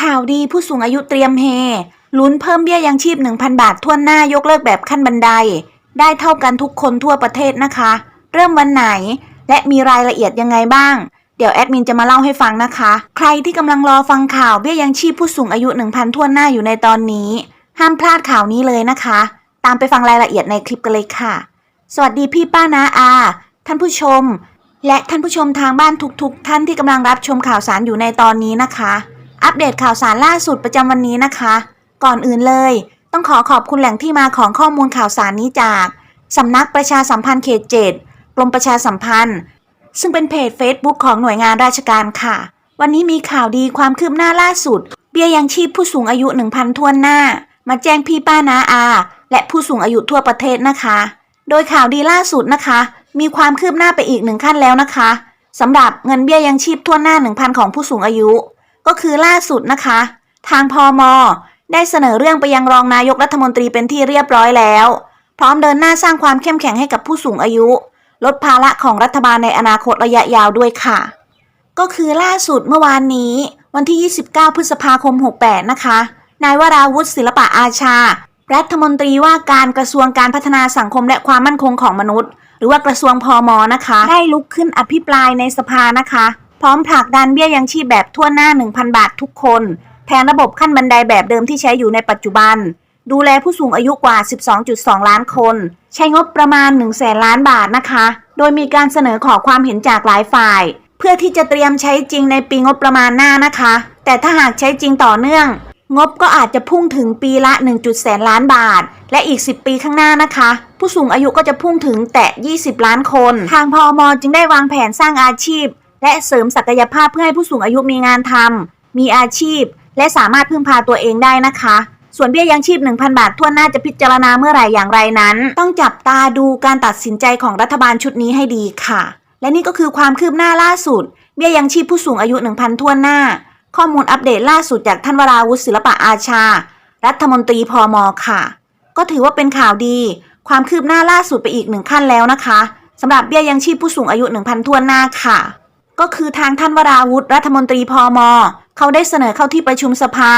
ข่าวดีผู้สูงอายุเตรียมเฮลุ้นเพิ่มเบี้ยยังชีพ 1,000 บาททั่วหน้ายกเลิกแบบขั้นบันได ได้เท่ากันทุกคนทั่วประเทศนะคะ เริ่มวันไหน และมีรายละเอียดยังไงบ้าง เดี๋ยวแอดมินจะมาเล่าให้ฟังนะคะ ใครที่กำลังรอฟังข่าวเบี้ยยังชีพผู้สูงอายุ 1,000 ทั่วหน้าอยู่ในตอนนี้ ห้ามพลาดข่าวนี้เลยนะคะ ตามไปฟังรายละเอียดในคลิปกันเลยค่ะ สวัสดีพี่ป้านาอา ท่านผู้ชม และท่านผู้ชมทางบ้านทุกๆท่านที่กำลังรับชมข่าวสารอยู่ในตอนนี้นะคะ อัปเดตข่าวสารล่าสุดประจำวันนี้นะคะ ก่อนอื่นเลย ต้องขอขอบคุณแหล่งที่มาของข้อมูลข่าวสารนี้จากสำนักประชาสัมพันธ์เขตเจ็ดกรมประชาสัมพันธ์ ซึ่งเป็นเพจ Facebook ของหน่วยงานราชการค่ะ วันนี้มีข่าวดีความคืบหน้าล่าสุด เบี้ยยังชีพผู้สูงอายุ 1,000ทวนหน้า มาแจ้งพี่ป้านาอา และผู้สูงอายุทั่วประเทศนะคะ โดยข่าวดีล่าสุดนะคะ มีความคืบหน้าไปอีกหนึ่งขั้นแล้วนะคะสำหรับเงินเบี้ยยังชีพทั่วหน้า 1,000 ของผู้สูงอายุ ก็คือล่าสุดนะคะ ทางพอมได้เสนอเรื่องไปยังรองนายกรัฐมนตรีเป็นที่เรียบร้อยแล้ว พร้อมเดินหน้าสร้างความเข้มแข็งให้กับผู้สูงอายุ ลดภาระของรัฐบาลในอนาคตระยะยาวด้วยค่ะ ก็คือล่าสุดเมื่อวานนี้ วันที่ 29 พฤษภาคม 68 นะคะ นายวราวุฒิศิลปะอาชา รัฐมนตรีว่าการกระทรวงการพัฒนาสังคมและความมั่นคงของมนุษย์ หรือว่ากระทรวงพอมนะคะ ได้ลุกขึ้นอภิปรายในสภานะคะ พร้อมผลักดันเบี้ยยังชีพแบบทั่วหน้า 1,000 บาททุกคน แทนระบบขั้นบันไดแบบเดิมที่ใช้อยู่ในปัจจุบัน ดูแลผู้สูงอายุกว่า 12.2 ล้านคน ใช้งบประมาณ 1 0 0 0 0แสนล้านบาทนะคะ โดยมีการเสนอขอความเห็นจากหลายฝ่าย เพื่อที่จะเตรียมใช้จริงในปีงบประมาณหน้านะคะ แต่ถ้าหากใช้จริงต่อเนื่อง งบก็อาจจะพุ่งถึงปีละ1แสนล้านบาท และอีก 10 ปีข้างหน้านะคะ ผู้สูงอายุก็จะพุ่งถึงแตะ 20 ล้านคน ทางพอมจึงได้วางแผนสร้างอาชีพ และเสริมศักยภาพเพื่อให้ผู้สูงอายุมีงานทำมีอาชีพ และสามารถพึ่งพาตัวเองได้นะคะ ส่วนเบี้ยยังชีพ 1,000 บาททั่วหน้าจะพิจารณาเมื่อไหร่อย่างไรนั้น ต้องจับตาดูการตัดสินใจของรัฐบาลชุดนี้ให้ดีค่ะ และนี่ก็คือความคืบหน้าล่าสุด เบี้ยยังชีพผู้สูงอายุ 1,000 ทั่วหน้า ข้อมูลอัปเดตล่าสุดจากท่านวราวุฒิศิลปะอาชา รัฐมนตรีพอมค่ะ ก็ถือว่าเป็นข่าวดี ความคืบหน้าล่าสุดไปอีกหนึ่งขั้นแล้วนะคะสำหรับเบี้ยยังชีพผู้สูงอายุ 1,000 ทั่วหน้าค่ะ ก็คือทางท่านวราวุฒิรัฐมนตรีพอมเขาได้เสนอเข้าที่ประชุมสภา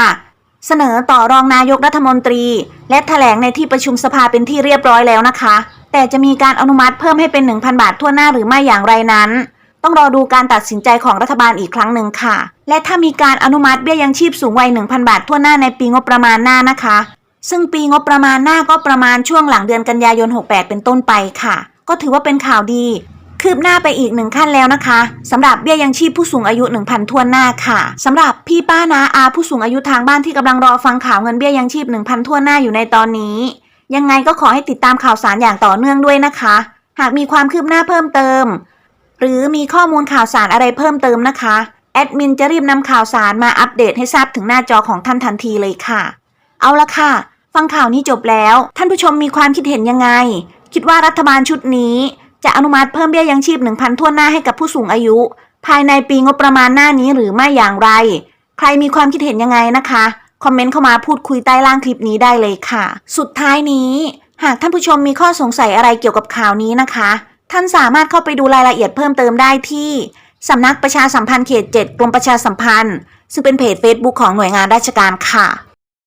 เสนอต่อรองนายกรัฐมนตรี และแถลงในที่ประชุมสภาเป็นที่เรียบร้อยแล้วนะคะ แต่จะมีการอนุมัติเพิ่มให้เป็น 1,000 บาททั่วหน้าหรือไม่อย่างไรนั้น ต้องรอดูการตัดสินใจของรัฐบาลอีกครั้งหนึ่งค่ะ และถ้ามีการอนุมัติเบี้ยยังชีพสูงวัย1,000 บาททั่วหน้าในปีงบประมาณหน้านะคะ ซึ่งปีงบประมาณหน้าก็ประมาณช่วงหลังเดือนกันยายน 68 เป็นต้นไปค่ะ ก็ถือว่าเป็นข่าวดี คืบหน้าไปอีกหนึ่งขั้นแล้วนะคะสำหรับเบี้ยยังชีพผู้สูงอายุ 1,000ทั่วหน้าค่ะสำหรับพี่ป้านาอาผู้สูงอายุทางบ้านที่กำลังรอฟังข่าวเงินเบี้ยยังชีพ 1,000ทั่วหน้าอยู่ในตอนนี้ ยังไงก็ขอให้ติดตามข่าวสารอย่างต่อเนื่องด้วยนะคะ หากมีความคืบหน้าเพิ่มเติม หรือมีข้อมูลข่าวสารอะไรเพิ่มเติมนะคะแอดมินจะรีบนำข่าวสารมาอัปเดตให้ทราบถึงหน้าจอของท่านทันทีเลยค่ะ เอาละค่ะ ฟังข่าวนี้จบแล้ว ท่านผู้ชมมีความคิดเห็นยังไง คิดว่ารัฐบาลชุดนี้ จะอนุมัติเพิ่มเบี้ยยังชีพ 1,000ทั่วหน้าให้กับผู้สูงอายุ ภายในปีงบประมาณหน้านี้หรือไม่อย่างไร ใครมีความคิดเห็นยังไงนะคะ คอมเมนต์เข้ามาพูดคุยใต้ล่างคลิปนี้ได้เลยค่ะ สุดท้ายนี้ หากท่านผู้ชมมีข้อสงสัยอะไรเกี่ยวกับข่าวนี้นะคะ ท่านสามารถเข้าไปดูรายละเอียดเพิ่มเติมได้ที่สำนักประชาสัมพันธ์เขต 7 กรมประชาสัมพันธ์ ซึ่งเป็นเพจ Facebook ของหน่วยงานราชการค่ะ